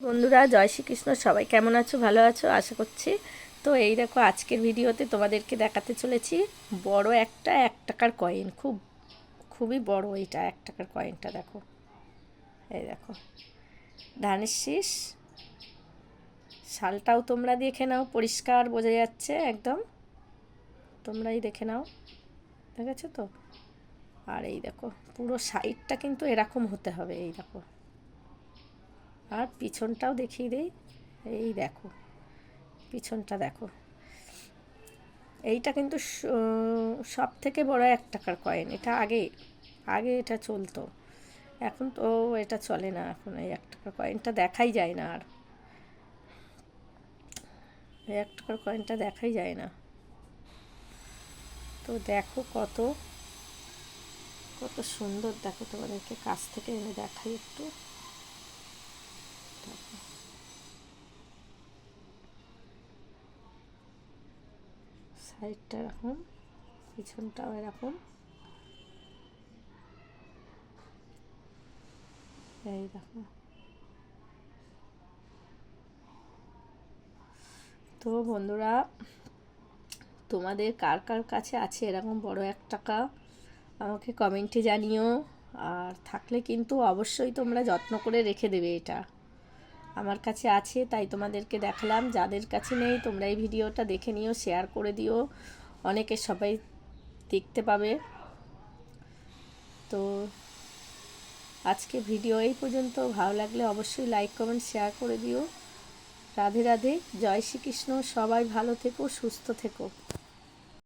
বন্ধুরা, জয় শ্রীকৃষ্ণ। সবাই কেমন আছো? ভালো আছো? আশা করছি। তো এই দেখো, আজকের ভিডিওতে তোমাদেরকে দেখাতে চলেছি বড় একটা এক টাকার কয়েন খুব, খুবই বড় এইটা এক টাকার কয়েনটা দেখো। এই দেখো, ধানের শীষ। শালটাও তোমরা দেখে নাও, পরিষ্কার বোঝা যাচ্ছে একদম। তোমরাই দেখে নাও, দেখেছ তো? আর এই দেখো, পুরো সাইডটা কিন্তু এরকম হতে হবে, এই দেখো। আর পিছনটাও দেখিয়ে দেই। এই দেখো, পিছনটা দেখো। এইটা কিন্তু সব থেকে বড় এক টাকার কয়েন এটা আগে আগে এটা চলতো। এখন তো এটা চলে না, এখন এই এক টাকার কয়েনটা দেখাই যায় না আর। এই এক টাকার কয়েনটা দেখাই যায় না। তো দেখো কত কত সুন্দর। দেখো তোমাদেরকে কাছ থেকে এনে দেখাই একটু। সাইডটা এরকম, পিছনটাও এরকম। এই দেখো। তো বন্ধুরা, তোমাদের কার কার কাছে আছে এরকম বড় এক টাকা, আমাকে কমেন্টে জানিও। আর থাকলে কিন্তু অবশ্যই তোমরা যত্ন করে রেখে দেবে এটা। আমার কাছে আছে, তাই তোমাদেরকে দেখালাম। যাদের কাছে নেই, তোমরা এই ভিডিওটা দেখে নিও শেয়ার করে দিও। অনেকে সবাই দেখতে পাবে। তো আজকে ভিডিও এই পর্যন্ত। ভালো লাগলে অবশ্যই লাইক কমেন্ট শেয়ার করে দিও। রাধে রাধে, জয় শ্রীকৃষ্ণ। সবাই ভালো থেকো, সুস্থ থেকো।